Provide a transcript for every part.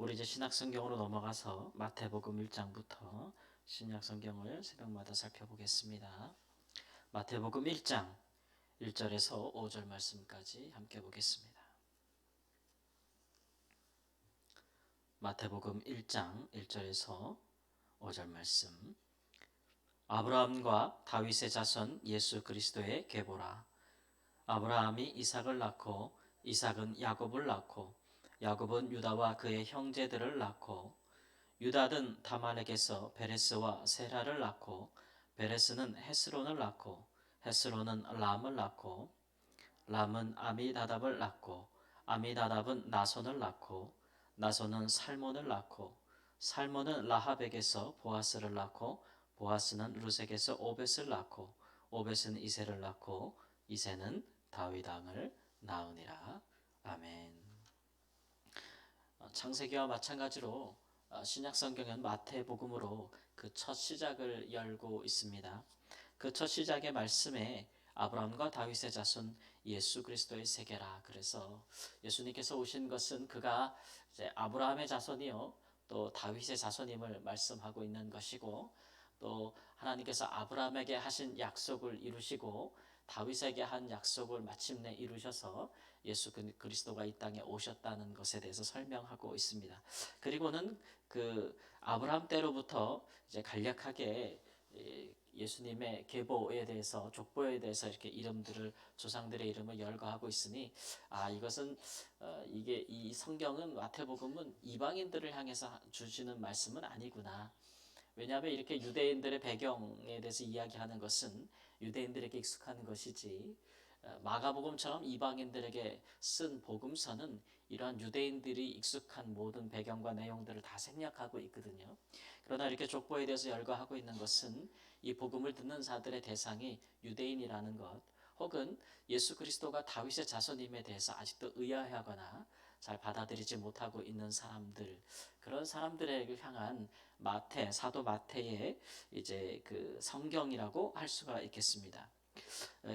우리 이제 신약 성경으로 넘어가서 마태복음 1장부터 신약 성경을 새벽마다 살펴보겠습니다. 마태복음 1장 1절에서 5절 말씀까지 함께 보겠습니다. 마태복음 1장 1절에서 5절 말씀. 아브라함과 다윗의 자손 예수 그리스도의 계보라. 아브라함이 이삭을 낳고 이삭은 야곱을 낳고 야곱은 유다와 그의 형제들을 낳고 유다는 다만에게서 베레스와 세라를 낳고 베레스는 헤스론을 낳고 헤스론은 람을 낳고 람은 아미다답을 낳고 아미다답은 나손을 낳고 나손은 살몬을 낳고 살몬은 라합에게서 보아스를 낳고 보아스는 루색에서 오벳을 낳고 오벳은 이세를 낳고 이세는 다윗 왕을 낳으니라 아멘. 어, 창세기와 마찬가지로 어, 신약 성경은 마태복음으로 그 첫 시작을 열고 있습니다. 그 첫 시작의 말씀에 아브라함과 다윗의 자손 예수 그리스도의 세계라. 그래서 예수님께서 오신 것은 그가 이제 아브라함의 자손이요 또 다윗의 자손임을 말씀하고 있는 것이고 또 하나님께서 아브라함에게 하신 약속을 이루시고 다윗에게 한 약속을 마침내 이루셔서 예수 그리스도가 이 땅에 오셨다는 것에 대해서 설명하고 있습니다. 그리고는 그 아브라함 때로부터 이제 간략하게 예수님의 계보에 대해서 족보에 대해서 이렇게 이름들을 조상들의 이름을 열거하고 있으니 아 이것은 어, 이게 이 성경은 마태복음은 이방인들을 향해서 주시는 말씀은 아니구나. 왜냐하면 이렇게 유대인들의 배경에 대해서 이야기하는 것은 유대인들에게 익숙한 것이지 어, 마가복음처럼 이방인들에게 쓴 복음서는 이러한 유대인들이 익숙한 모든 배경과 내용들을 다 생략하고 있거든요. 그러나 이렇게 족보에 대해서 열거하고 있는 것은 이 복음을 듣는 자들의 대상이 유대인이라는 것, 혹은 예수 그리스도가 다윗의 자손임에 대해서 아직도 의아해하거나 잘 받아들이지 못하고 있는 사람들 그런 사람들을 향한 마태 사도 마태의 이제 그 성경이라고 할 수가 있겠습니다.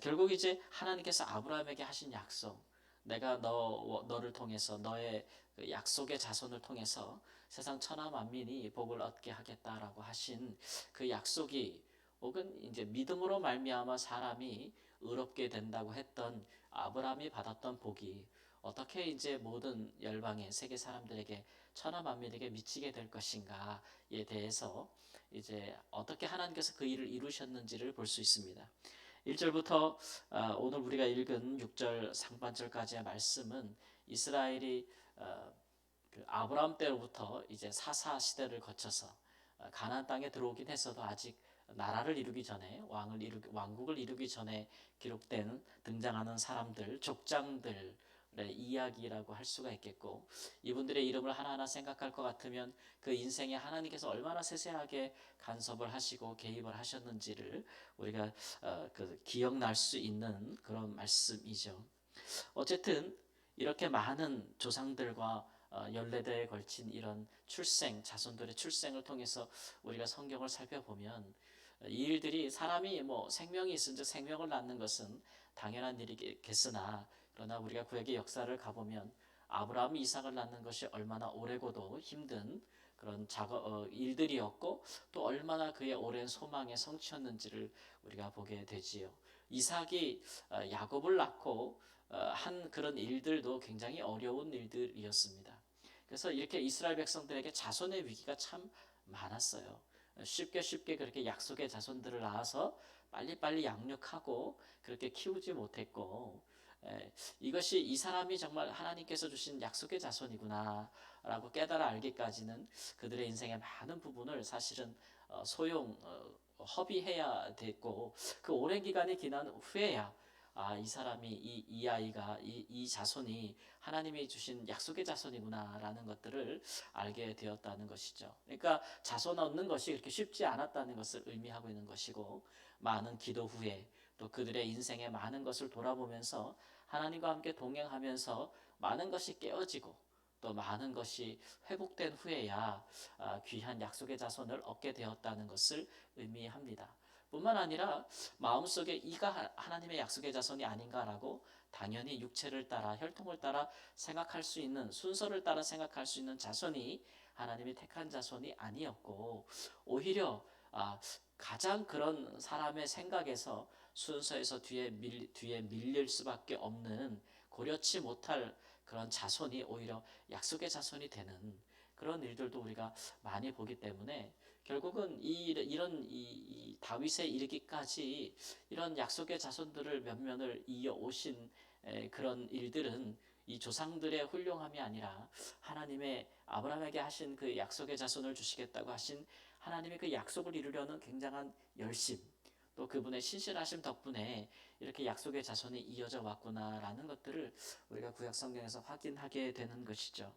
결국 이제 하나님께서 아브라함에게 하신 약속 내가 너 너를 통해서 너의 그 약속의 자손을 통해서 세상 천하 만민이 복을 얻게 하겠다라고 하신 그 약속이 혹은 이제 믿음으로 말미암아 사람이 의롭게 된다고 했던 아브라함이 받았던 복이 어떻게 이제 모든 열방의 세계 사람들에게 천하 만민에게 미치게 될 것인가에 대해서 이제 어떻게 하나님께서 그 일을 이루셨는지를 볼 수 있습니다. 1절부터 아, 오늘 우리가 읽은 6절 상반절까지의 말씀은 이스라엘이 어, 그 아브라함 때로부터 이제 사사 시대를 거쳐서 어, 가나안 땅에 들어오긴 했어도 아직 나라를 이루기 전에 왕을 이루 왕국을 이루기 전에 기록된 등장하는 사람들 족장들 이야기라고 할 수가 있겠고 이분들의 이름을 하나하나 생각할 것 같으면 그 인생에 하나님께서 얼마나 세세하게 간섭을 하시고 개입을 하셨는지를 우리가 어, 그 기억날 수 있는 그런 말씀이죠. 어쨌든 이렇게 많은 조상들과 어, 연례대에 걸친 이런 출생, 자손들의 출생을 통해서 우리가 성경을 살펴보면 이 일들이 사람이 뭐 생명이 있은 즉 생명을 낳는 것은 당연한 일이겠으나 그러나 우리가 구약의 역사를 가보면 아브라함이 이삭을 낳는 것이 얼마나 오래고도 힘든 그런 작업 어, 일들이었고 또 얼마나 그의 오랜 소망의 성취였는지를 우리가 보게 되지요. 이삭이 어, 야곱을 낳고 어, 한 그런 일들도 굉장히 어려운 일들이었습니다. 그래서 이렇게 이스라엘 백성들에게 자손의 위기가 참 많았어요. 쉽게 쉽게 그렇게 약속의 자손들을 낳아서 빨리빨리 양육하고 그렇게 키우지 못했고 에, 이것이 이 사람이 정말 하나님께서 주신 약속의 자손이구나라고 깨달아 알기까지는 그들의 인생의 많은 부분을 사실은 어, 소용 어, 허비해야 됐고 그 오랜 기간이 지난 후에야 아, 이 사람이, 이, 이 아이가, 이, 이 자손이 하나님이 주신 약속의 자손이구나라는 것들을 알게 되었다는 것이죠. 그러니까 자손 얻는 것이 그렇게 쉽지 않았다는 것을 의미하고 있는 것이고, 많은 기도 후에 또 그들의 인생의 많은 것을 돌아보면서 하나님과 함께 동행하면서 많은 것이 깨어지고, 또 많은 것이 회복된 후에야 아, 귀한 약속의 자손을 얻게 되었다는 것을 의미합니다. 뿐만 아니라 마음속에 이가 하- 하나님의 약속의 자손이 아닌가라고 당연히 육체를 따라 혈통을 따라 생각할 수 있는 순서를 따라 생각할 수 있는 자손이 하나님이 택한 자손이 아니었고 오히려 아, 가장 그런 사람의 생각에서 순서에서 뒤에 밀, 뒤에 밀릴 수밖에 없는 고려치 못할 그런 자손이 오히려 약속의 자손이 되는 그런 일들도 우리가 많이 보기 때문에 결국은 이 이런 이, 이 다윗에 이르기까지 이런 약속의 자손들을 몇몇을 이어 오신 에, 그런 일들은 이 조상들의 훌륭함이 아니라 하나님의 아브라함에게 하신 그 약속의 자손을 주시겠다고 하신 하나님의 그 약속을 이루려는 굉장한 열심 또 그분의 신실하심 덕분에 이렇게 약속의 자손이 이어져 왔구나라는 것들을 우리가 구약 성경에서 확인하게 되는 것이죠.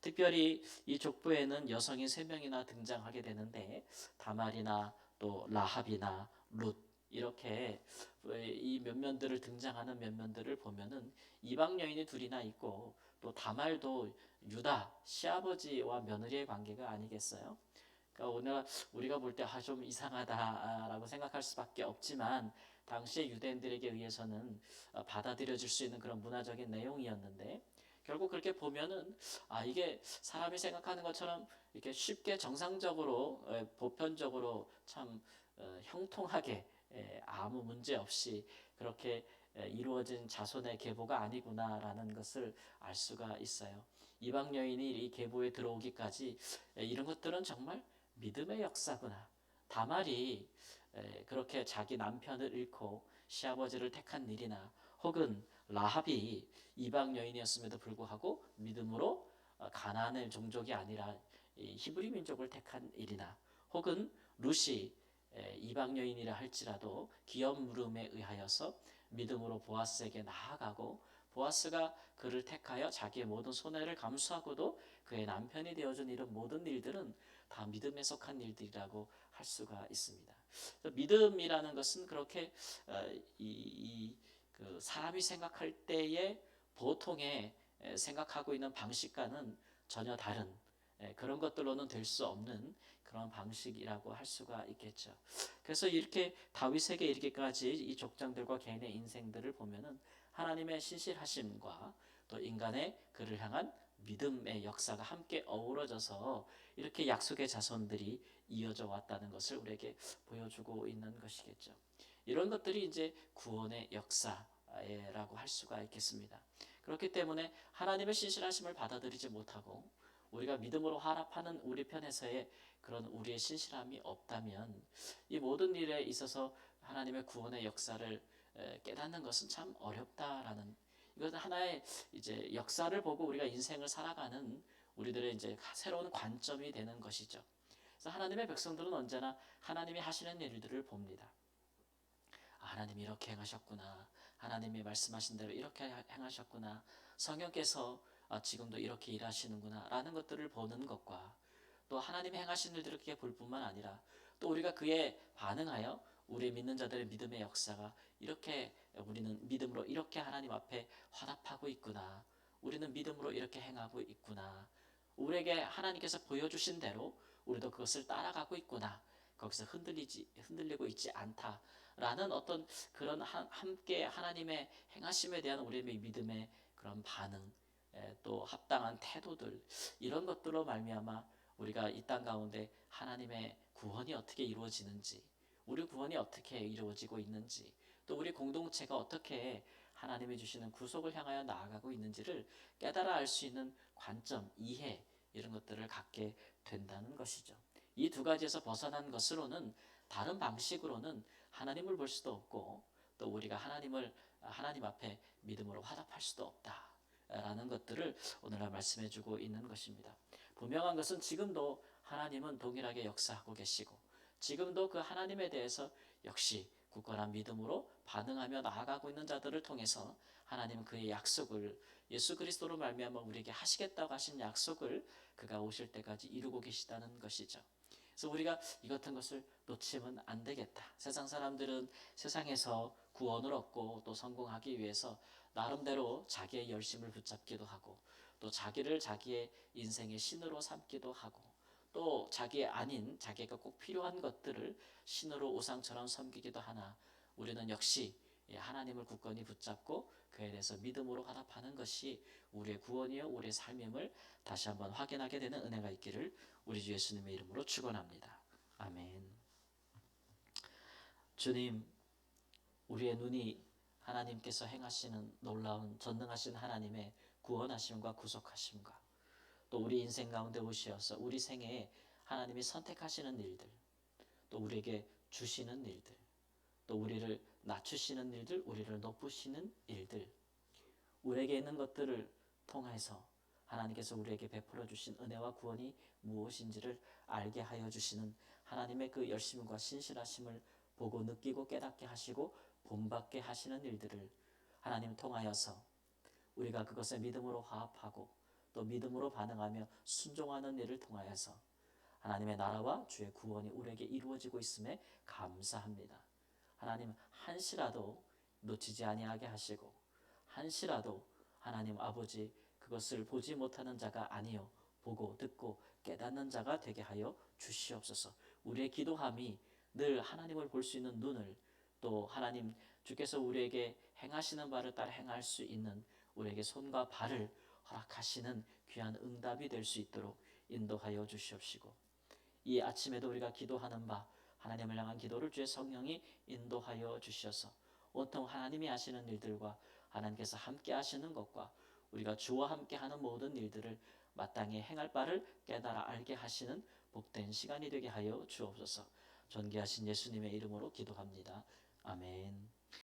특별히 이 족보에는 여성이 세 명이나 등장하게 되는데 다말이나 또 라합이나 룻 이렇게 이 면면들을 등장하는 면면들을 보면은 이방 여인이 둘이나 있고 또 다말도 유다 시아버지와 며느리의 관계가 아니겠어요? 그러니까 오늘 우리가 볼 때 아 좀 이상하다라고 생각할 수밖에 없지만 당시의 유대인들에게 의해서는 어, 받아들여질 수 있는 그런 문화적인 내용이었는데 결국 그렇게 보면은 아 이게 사람이 생각하는 것처럼 이렇게 쉽게 정상적으로 에, 보편적으로 참 어, 형통하게 에, 아무 문제 없이 그렇게 에, 이루어진 자손의 계보가 아니구나라는 것을 알 수가 있어요. 이방 여인이 이 계보에 들어오기까지 에, 이런 것들은 정말 믿음의 역사구나. 다말이 에, 그렇게 자기 남편을 잃고 시아버지를 택한 일이나 혹은 라합이 이방 여인이었음에도 불구하고 믿음으로 어, 가나안의 종족이 아니라 이 히브리 민족을 택한 일이나 혹은 루시 에, 이방 여인이라 할지라도 기업 물음에 의하여서 믿음으로 보아스에게 나아가고 보아스가 그를 택하여 자기의 모든 손해를 감수하고도 그의 남편이 되어준 이런 모든 일들은 다 믿음에 속한 일들이라고 할 수가 있습니다. 믿음이라는 것은 그렇게 어, 이, 이, 그 사람이 생각할 때에 보통의 에, 생각하고 있는 방식과는 전혀 다른 에, 그런 것들로는 될 수 없는 그런 방식이라고 할 수가 있겠죠. 그래서 이렇게 다윗에게 이르기까지 이 족장들과 개인의 인생들을 보면은 하나님의 신실하심과 또 인간의 그를 향한 믿음의 역사가 함께 어우러져서 이렇게 약속의 자손들이 이어져 왔다는 것을 우리에게 보여주고 있는 것이겠죠. 이런 것들이 이제 구원의 역사라고 할 수가 있겠습니다. 그렇기 때문에 하나님의 신실하심을 받아들이지 못하고 우리가 믿음으로 화합하는 우리 편에서의 그런 우리의 신실함이 없다면 이 모든 일에 있어서 하나님의 구원의 역사를 에, 깨닫는 것은 참 어렵다라는 이것은 하나의 이제 역사를 보고 우리가 인생을 살아가는 우리들의 이제 새로운 관점이 되는 것이죠. 그래서 하나님의 백성들은 언제나 하나님이 하시는 일들을 봅니다. 아, 하나님이 이렇게 행하셨구나. 하나님이 말씀하신 대로 이렇게 행하셨구나. 성령께서 아, 지금도 이렇게 일하시는구나. 라는 것들을 보는 것과 또 하나님이 행하신 일들을 볼 뿐만 아니라 또 우리가 그에 반응하여 우리 믿는 자들의 믿음의 역사가 이렇게 우리는 믿음으로 이렇게 하나님 앞에 화답하고 있구나. 우리는 믿음으로 이렇게 행하고 있구나. 우리에게 하나님께서 보여주신 대로 우리도 그것을 따라가고 있구나. 거기서 흔들리지 흔들리고 있지 않다라는 어떤 그런 한, 함께 하나님의 행하심에 대한 우리의 믿음의 그런 반응, 에, 또 합당한 태도들 이런 것들로 말미암아 우리가 이 땅 가운데 하나님의 구원이 어떻게 이루어지는지, 우리 구원이 어떻게 이루어지고 있는지, 또 우리 공동체가 어떻게 하나님이 주시는 구속을 향하여 나아가고 있는지를 깨달아 알 수 있는 관점, 이해 이런 것들을 갖게 된다는 것이죠. 이 두 가지에서 벗어난 것으로는 다른 방식으로는 하나님을 볼 수도 없고 또 우리가 하나님을 하나님 앞에 믿음으로 화답할 수도 없다 라는 것들을 오늘날 말씀해 주고 있는 것입니다. 분명한 것은 지금도 하나님은 동일하게 역사하고 계시고 지금도 그 하나님에 대해서 역시 굳건한 믿음으로 반응하며 나아가고 있는 자들을 통해서 하나님은 그의 약속을 예수 그리스도로 말미암아 우리에게 하시겠다고 하신 약속을 그가 오실 때까지 이루고 계시다는 것이죠. 그래서 우리가 이 같은 것을 놓치면 안 되겠다. 세상 사람들은 세상에서 구원을 얻고 또 성공하기 위해서 나름대로 자기의 열심을 붙잡기도 하고 또 자기를 자기의 인생의 신으로 삼기도 하고 또 자기 아닌 자기가 꼭 필요한 것들을 신으로 우상처럼 섬기기도 하나 우리는 역시 예, 하나님을 굳건히 붙잡고 그에 대해서 믿음으로 화답하는 것이 우리의 구원이요 우리의 삶임을 다시 한번 확인하게 되는 은혜가 있기를 우리 주 예수님의 이름으로 축원합니다. 아멘. 주님, 우리의 눈이 하나님께서 행하시는 놀라운 전능하신 하나님의 구원하심과 구속하심과 또 우리 인생 가운데 오시어서 우리 생애에 하나님이 선택하시는 일들 또 우리에게 주시는 일들 또 우리를 낮추시는 일들 우리를 높으시는 일들 우리에게 있는 것들을 통해서 하나님께서 우리에게 베풀어 주신 은혜와 구원이 무엇인지를 알게 하여 주시는 하나님의 그 열심과 신실하심을 보고 느끼고 깨닫게 하시고 본받게 하시는 일들을 하나님 통하여서 우리가 그것에 믿음으로 화합하고 또 믿음으로 반응하며 순종하는 일을 통하여서 하나님의 나라와 주의 구원이 우리에게 이루어지고 있음에 감사합니다. 하나님 한시라도 놓치지 아니하게 하시고 한시라도 하나님 아버지 그것을 보지 못하는 자가 아니요 보고 듣고 깨닫는 자가 되게 하여 주시옵소서. 우리의 기도함이 늘 하나님을 볼 수 있는 눈을 또 하나님 주께서 우리에게 행하시는 바를 따라 행할 수 있는 우리에게 손과 발을 허락하시는 귀한 응답이 될 수 있도록 인도하여 주시옵시고 이 아침에도 우리가 기도하는 바 하나님을 향한 기도를 주의 성령이 인도하여 주셔서 온통 하나님이 하시는 일들과 하나님께서 함께 하시는 것과 우리가 주와 함께 하는 모든 일들을 마땅히 행할 바를 깨달아 알게 하시는 복된 시간이 되게 하여 주옵소서. 존귀하신 예수님의 이름으로 기도합니다. 아멘.